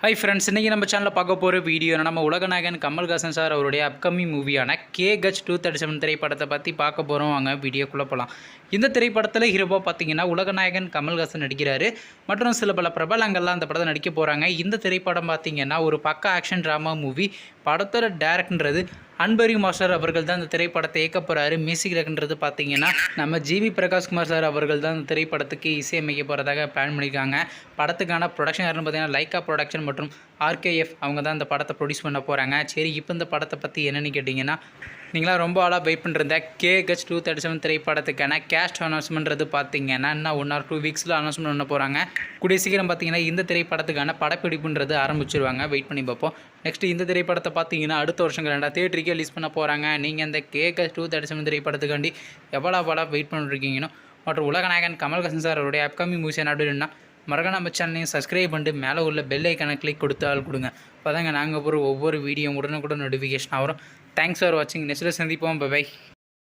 Hi friends இன்றைக்கி நம்ம சேனலில் பார்க்க போகிற வீடியோ நம்ம உலகநாயகன் கமல்ஹாசன் சார் அவருடைய upcoming மூவியான K H two thirty seven திரைப்படத்தை பற்றி பார்க்க போகிறோம் வாங்க வீடியோக்குள்ளே போகலாம் இந்த திரைப்படத்தில் ஹீரோவாக பார்த்தீங்கன்னா உலகநாயகன் கமல்ஹாசன் நடிக்கிறாரு. மற்றும் சில பல பிரபலங்கள்லாம் அந்த படத்தை நடிக்க போகிறாங்க இந்த திரைப்படம் பார்த்தீங்கன்னா ஒரு பக்கா ஆக்ஷன் ட்ராமா மூவி படத்தோட டேரக்டன்றது அன்பரி மாஸ்டர் அவர்கள் தான் இந்த திரைப்படத்தை இயக்க போகிறாரு மியூசிக் இருக்குன்றது பார்த்தீங்கன்னா நம்ம ஜிவி பிரகாஷ்குமார் சார் அவர்கள் தான் இந்த திரைப்படத்துக்கு இசையமைக்க போகிறதாக பிளான் பண்ணியிருக்காங்க படத்துக்கான ப்ரொடக்ஷன் யாருன்னு பார்த்தீங்கன்னா லைக்கா ப்ரொடக்ஷன் மற்றும் ஆர்கேஎஃப் அவங்க தான் இந்த படத்தை ப்ரொடியூஸ் பண்ண போகிறாங்க சரி இப்போ இந்த படத்தை பற்றி என்னென்னு கேட்டிங்கன்னா நீங்களாம் ரொம்ப ஆளாக wait பண்ணிருந்த K H two thirty seven திரைப்படத்துக்கான cast அனௌன்ஸ்மெண்ட்றது பார்த்தீங்கன்னா இன்னும் ஒன் ஆர் டூ வீக்ஸில் அனௌன்ஸ்மெண்ட் பண்ண போகிறாங்க கூடிய சீக்கிரம் பார்த்தீங்கன்னா இந்த திரைப்படத்துக்கான படப்பிடிப்புன்றது ஆரம்பிச்சிருவாங்க. வெயிட் பண்ணி பார்ப்போம். நெக்ஸ்ட் இந்த திரைப்படத்தை பார்த்தீங்கன்னா அடுத்த வருஷம் ரெண்டா தேட்டருக்கே ரிலீஸ் பண்ண போகிறாங்க நீங்கள் இந்த K H two thirty seven திரைப்படத்துக்காண்டி எவ்வளோ படம் வெயிட் பண்ணிருக்கீங்கன்னு. மற்றும் உலகநாயகன் கமல்ஹாசன் சார் அவருடைய அப்கமிங் மூவிஸ் என்ன அப்படின்னா மறக்க நம்ம சேனலையும் சப்ஸ்கிரைப் பண்ணிட்டு மேலே உள்ள பெல் ஐக்கானை கிளிக் கொடுத்தால் கொடுங்க. அப்போ தாங்க நாங்கள் போகிற ஒவ்வொரு வீடியோ உடனுக்குடன் நோட்டிஃபிகேஷன் வரும். தேங்க்ஸ் ஃபார் வாட்சிங் நெக்ஸ்ட்டில் சந்திப்போம். பை